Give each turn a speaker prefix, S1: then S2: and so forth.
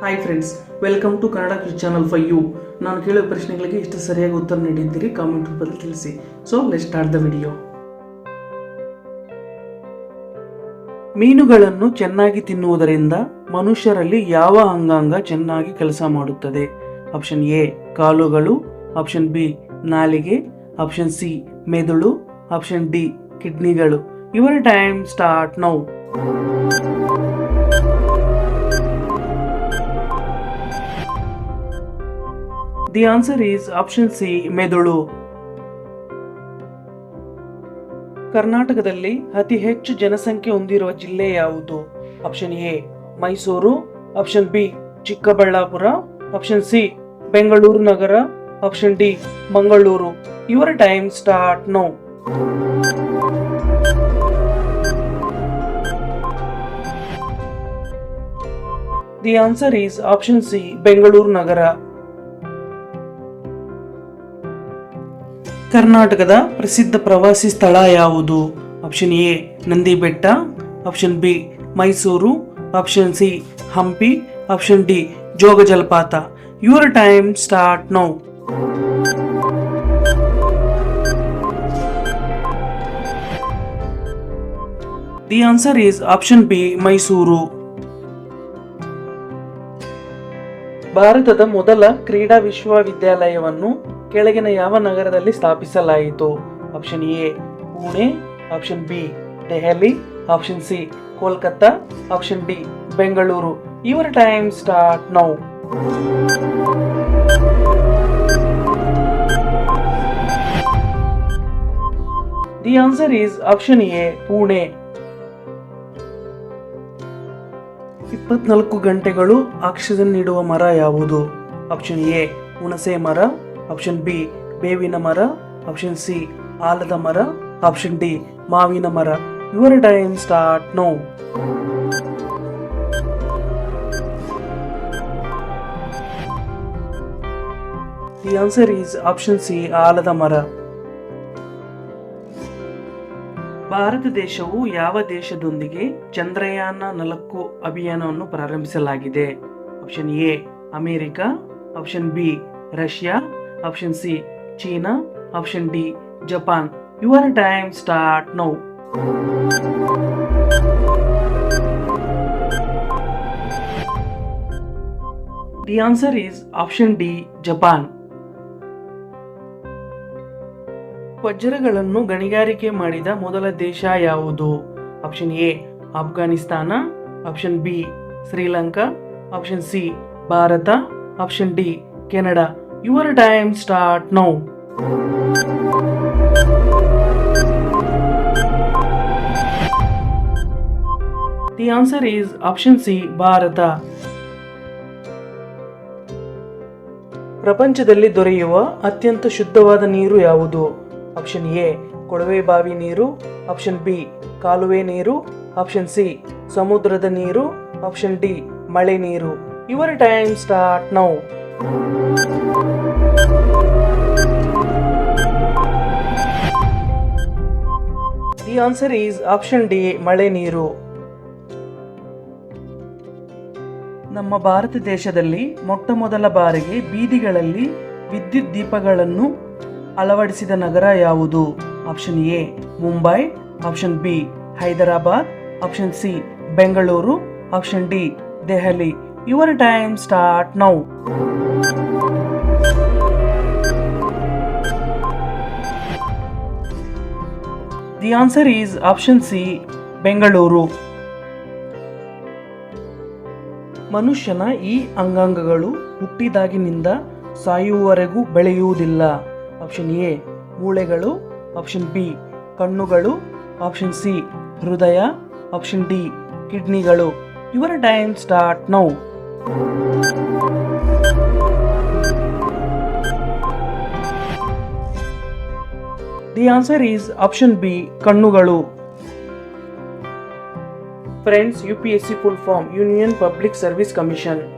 S1: Hi friends welcome to Kannada quiz channel five ಯು ನಾನು ಕೇಳೋ ಪ್ರಶ್ನೆಗಳಿಗೆ ಎಷ್ಟು ಸರಿಯಾಗಿ ಉತ್ತರ ನೀಡಿದ್ದೀರಿ ಕಾಮೆಂಟ್ ರೂಪದಲ್ಲಿ ತಿಳಿಸಿ. So let start the video ಮೀನುಗಳನ್ನು ಚೆನ್ನಾಗಿ ತಿನ್ನುವುದರಿಂದ ಮನುಷ್ಯರಲ್ಲಿ ಯಾವ ಅಂಗಾಂಗ ಚೆನ್ನಾಗಿ ಕೆಲಸ ಮಾಡುತ್ತದೆ? ಆಪ್ಷನ್ ಎ ಕಾಲುಗಳು. ಆಪ್ಷನ್ ಬಿ ನಾಲಿಗೆ. ಆಪ್ಷನ್ ಸಿ ಮೆದುಳು. Option D ಕಿಡ್ನಿಗಳು. Your time start now the answer is option C ಮೆದುಳು ಕರ್ನಾಟಕದಲ್ಲಿ ಅತಿ ಹೆಚ್ಚು ಜನಸಂಖ್ಯೆ ಹೊಂದಿರುವ ಜಿಲ್ಲೆ ಯಾವುದು? Option A Mysuru. Option B Chikkaballapur. Option C Bengaluru Nagar. Option D Mangaluru. Your time start now the answer is option C Bengaluru ನಗರ. ಕರ್ನಾಟಕದ ಪ್ರಸಿದ್ಧ ಪ್ರವಾಸಿ ಸ್ಥಳ ಯಾವುದು? ಆಪ್ಷನ್ ಎ ನಂದಿ ಬೆಟ್ಟ option B Mysuru option C Hampi option D Jog ಜಲಪಾತ. Your time start now the answer is option B Mysuru. ಭಾರತದ ಮೊದಲ ಕ್ರೀಡಾ ವಿಶ್ವವಿದ್ಯಾಲಯವನ್ನು ಕೆಳಗಿನ ಯಾವ ನಗರದಲ್ಲಿ ಸ್ಥಾಪಿಸಲಾಯಿತು? Option A Pune. Option B Delhi. Option C Kolkata. Option D Bengaluru. Your time start now the answer is option A Pune. ಇಪ್ಪತ್ನಾಲ್ಕು ಗಂಟೆಗಳು ಆಕ್ಸಿಜನ್ ನೀಡುವ ಮರ ಯಾವುದು? ಆಪ್ಷನ್ ಎ ಹುಣಸೆ ಮರ. ಆಪ್ಷನ್ ಬಿ, ಬೇವಿನ ಮರ. ಆಪ್ಷನ್ ಸಿ, ಆಲದ ಮರ. ಆಪ್ಷನ್ ಡಿ, ಮಾವಿನ ಮರ. Your time start now the answer is option C ಆಲದ ಮರ. ಭಾರತ ದೇಶವು ಯಾವ ದೇಶದೊಂದಿಗೆ ಚಂದ್ರಯಾನ ನಾಲ್ಕು ಅಭಿಯಾನವನ್ನು ಪ್ರಾರಂಭಿಸಲಾಗಿದೆ? Option A America. Option B Russia. Option C China option D Japan your time start now the answer is option D Japan ವಜ್ರಗಳನ್ನು ಗಣಿಗಾರಿಕೆ ಮಾಡಿದ ಮೊದಲ ದೇಶ ಯಾವುದು? Option A Afghanistan option B Sri Lanka option C Bharat option D Canada your time start now the answer is option C Bharat ಪ್ರಪಂಚದಲ್ಲಿ ದೊರೆಯುವ ಅತ್ಯಂತ ಶುದ್ಧವಾದ ನೀರು ಯಾವುದು? ಆಪ್ಷನ್ ಎ ಕೊಳವೆ ಬಾವಿ ನೀರು. ಆಪ್ಷನ್ ಬಿ ಕಾಲುವೆ ನೀರು. ಆಪ್ಷನ್ ಸಿ ಸಮುದ್ರದ ನೀರು. ಆಪ್ಷನ್ ಡಿ ಮಳೆ ನೀರು. Your time start now the answer is option D ಮಳೆ ನೀರು. ನಮ್ಮ ಭಾರತ ದೇಶದಲ್ಲಿ ಮೊಟ್ಟ ಮೊದಲ ಬಾರಿಗೆ ಬೀದಿಗಳಲ್ಲಿ ವಿದ್ಯುತ್ ದೀಪಗಳನ್ನು ಅಳವಡಿಸಿದ ನಗರ ಯಾವುದು? Option A Mumbai option B Hyderabad option C Bengaluru option D Delhi your time start now the answer is option C Bengaluru ಮನುಷ್ಯನ ಈ ಅಂಗಾಂಗಗಳು ಹುಟ್ಟಿದಾಗಿನಿಂದ ಸಾಯುವವರೆಗೂ ಬೆಳೆಯುವುದಿಲ್ಲ. ಆಪ್ಷನ್ ಎ ಮೂಳೆಗಳು. ಆಪ್ಷನ್ ಬಿ ಕಣ್ಣುಗಳು. ಆಪ್ಷನ್ ಸಿ ಹೃದಯ. Option D ಕಿಡ್ನಿಗಳು. Your time start now The answer is option B Kannugalu. Friends, UPSC full form Union Public Service Commission.